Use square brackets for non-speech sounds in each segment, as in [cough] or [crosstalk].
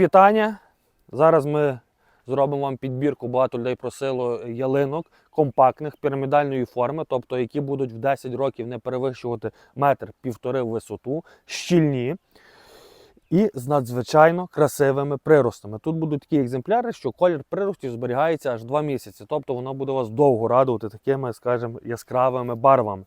Вітання. Зараз ми зробимо вам підбірку. Багато людей просило ялинок компактних пірамідальної форми, тобто які будуть в 10 років не перевищувати метр півтори в висоту, щільні і з надзвичайно красивими приростами. Тут будуть такі екземпляри, що колір приростів зберігається аж 2 місяці. Тобто воно буде вас довго радувати такими, скажімо, яскравими барвами.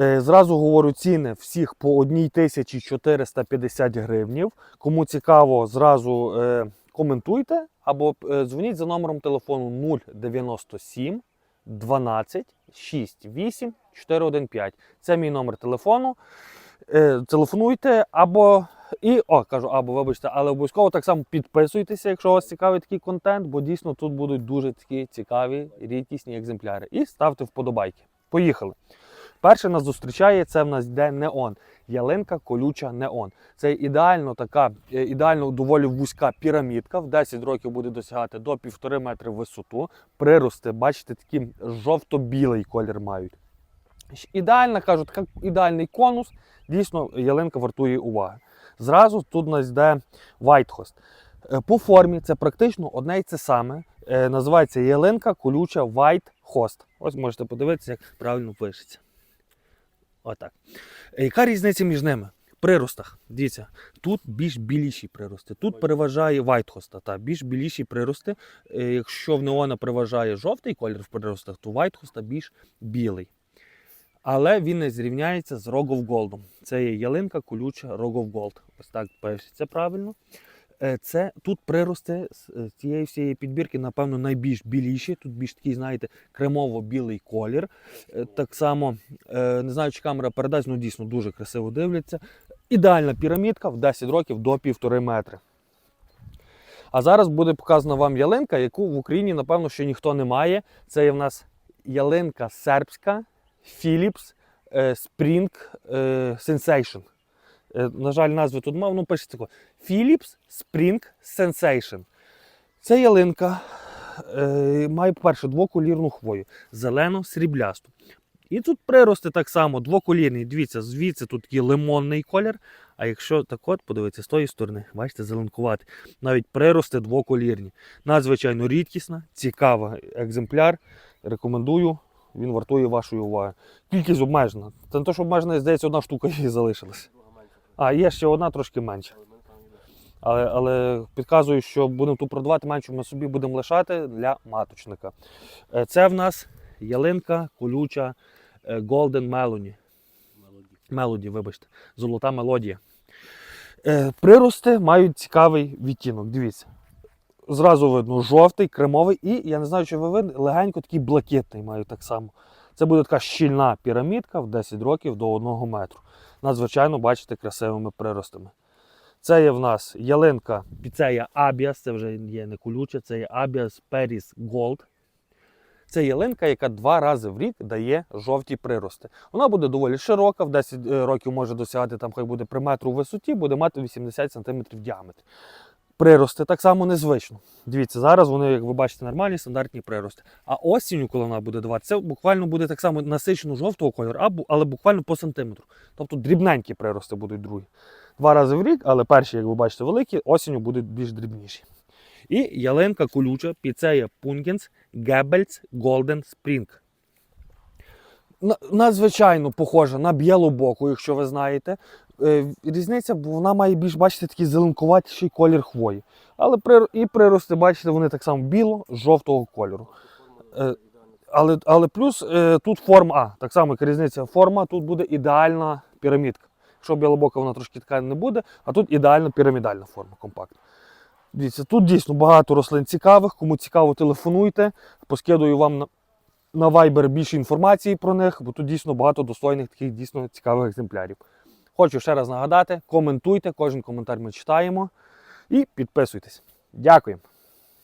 Е, Зразу говорю ціни всіх по 1450 гривнів. Кому цікаво, зразу е, коментуйте або е, дзвоніть за номером телефону 097 12 68 415. Це мій номер телефону. Телефонуйте або і о, кажу, або вибачте, але обов'язково так само підписуйтеся, якщо вас цікавий такий контент, бо дійсно тут будуть дуже такі цікаві рідкісні екземпляри. І ставте вподобайки. Поїхали. Перше нас зустрічає, це в нас йде неон. Ялинка колюча неон. Це ідеально така, е, ідеально доволі вузька пірамідка. В 10 років буде досягати до 1,5 метри висоту. Прирости, бачите, такий жовто-білий колір мають. Ідеальна, кажу, така ідеальний конус. Дійсно, ялинка вартує уваги. Зразу тут у нас йде Whitehorse. Е, По формі це практично одне й це саме. Е, Називається ялинка колюча Host. Ось можете подивитися, як правильно пишеться. Отак. Е, Яка різниця між ними? Приростах. Дивіться, тут більш біліші прирости. Тут переважає Whitehorse, та більш біліші прирости. Е, Якщо в неона переважає жовтий колір в приростах, то Whitehorse більш білий. Але він не зрівняється з Rogov Gold. Це є ялинка колюча Rogov Gold. Ось так пишеться правильно. Е, Це тут прирости з е, цієї всієї підбірки, напевно, найбільш біліші. Тут більш такий, знаєте, кремово-білий колір. Е, Так само, не знаю, чи камера передасть, ну дійсно дуже красиво дивляться. Ідеальна пірамідка в 10 років до 1,5 метри. А зараз буде показана вам ялинка, яку в Україні, напевно, ще ніхто не має. Це є в нас ялинка сербська Philips Spring Sensation. Е, На жаль, назви тут мав, ну пишеться тако. Philips Spring Sensation. Це ялинка е, має, по-перше, двоколірну хвою, зелено-сріблясту. І тут прирости так само, двоколірні. Дивіться, звідси тут є лимонний колір. А якщо так от, подивитися, з тої сторони, бачите, зеленкувати. Навіть прирости двоколірні. Надзвичайно рідкісна, цікава екземпляр. Рекомендую, він вартує вашої уваги. Кількість обмежена. Це не то, що обмежена, здається, одна штука [laughs] її залишилась. А, є ще одна трошки менша. Але, але підказую, що будемо тут продавати меншу, ми собі будемо лишати для маточника. Е, Це в нас ялинка колюча е, Golden Melody. Melody, вибачте, золота мелодія. Е, Прирости мають цікавий відтінок. Дивіться. Зразу видно жовтий, кремовий і, я не знаю, чи ви видно, легенько такий блакитний мають так само. Це буде така щільна пірамідка в 10 років до 1 метру. Надзвичайно, бачите, красивими приростами. Це є в нас ялинка, це є Abias, це вже є не колюча, це є Abias Paris Gold. Це ялинка, яка два рази в рік дає жовті прирости. Вона буде доволі широка, в 10 років може досягати там, хай буде при метру в висоті, буде мати 80 см в діаметрі. Прирости так само незвично. Дивіться, зараз вони, як ви бачите, нормальні стандартні прирости. А осінню, коли вона буде давати, це буквально буде так само насичено жовтого кольору, але буквально по сантиметру. Тобто дрібненькі прирости будуть другі. Два рази в рік, але перші, як ви бачите, великі, осінню будуть більш дрібніші. І ялинка колюча, піцея Пункінс Геббельс Голден Спрінг. Надзвичайно похожа на білобоку, якщо ви знаєте. Е, Різниця, бо вона має більш, бачите, такий зеленкуватіший колір хвої. Але при, і прирости, бачите, вони так само біло-жовтого кольору. Е, Але, але плюс е, тут форма, а, так само як різниця форма, тут буде ідеальна пірамідка. Якщо білобока вона трошки така не буде, а тут ідеальна пірамідальна форма компактна. Дивіться, тут дійсно багато рослин цікавих. Кому цікаво, телефонуйте, поскидую вам на, на Viber більше інформації про них, бо тут дійсно багато достойних таких дійсно цікавих екземплярів. Хочу ще раз нагадати: коментуйте, кожен коментар ми читаємо і підписуйтесь. Дякую.